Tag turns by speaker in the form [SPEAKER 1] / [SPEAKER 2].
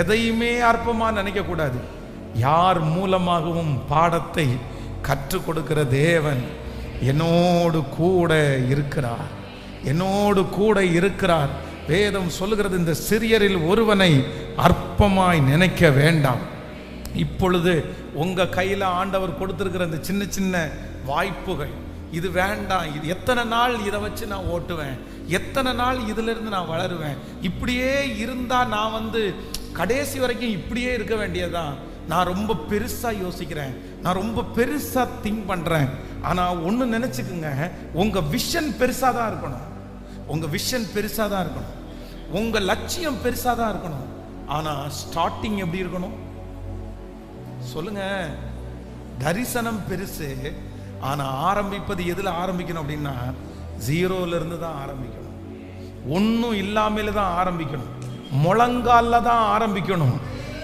[SPEAKER 1] எதையுமே அற்பமாக நினைக்க கூடாது. யார் மூலமாகவும் பாடத்தை கற்றுக் கொடுக்கிற தேவன் என்னோடு கூட இருக்கிறார். என்னோடு கூட இருக்கிறார். வேதம் சொல்லுகிறது இந்த சிறியரில் ஒருவனை அற்பமாய் நினைக்க வேண்டாம். இப்பொழுது உங்க கையில் ஆண்டவர் கொடுத்துருக்கிற இந்த சின்ன சின்ன வாய்ப்புகள் இது வேண்டாம். இது எத்தனை நாள் இதை வச்சு நான் ஓட்டுவேன்? எத்தனை நாள் இதுலேருந்து நான் வளருவேன்? இப்படியே இருந்தால் நான் வந்து கடைசி வரைக்கும் இப்படியே இருக்க வேண்டியதுதான். நான் ரொம்ப பெருசாக யோசிக்கிறேன். நான் ரொம்ப பெருசாக திங்க் பண்ணுறேன் ஆனால் ஒன்று நினச்சிக்கோங்க. உங்கள் விஷன் பெருசாக தான் இருக்கணும். உங்கள் விஷன் பெருசாக தான் இருக்கணும். உங்கள் லட்சியம் பெருசாக தான் இருக்கணும். ஆனால் ஸ்டார்டிங் எப்படி இருக்கணும்? சொல்லுங்க. தரிசனம் பெருசு. ஆனால் ஆரம்பிப்பது எதில் ஆரம்பிக்கணும் அப்படின்னா ஜீரோல இருந்து தான் ஆரம்பிக்கணும். ஒன்றும் இல்லாமல் தான் ஆரம்பிக்கணும். முழங்கால தான் ஆரம்பிக்கணும்.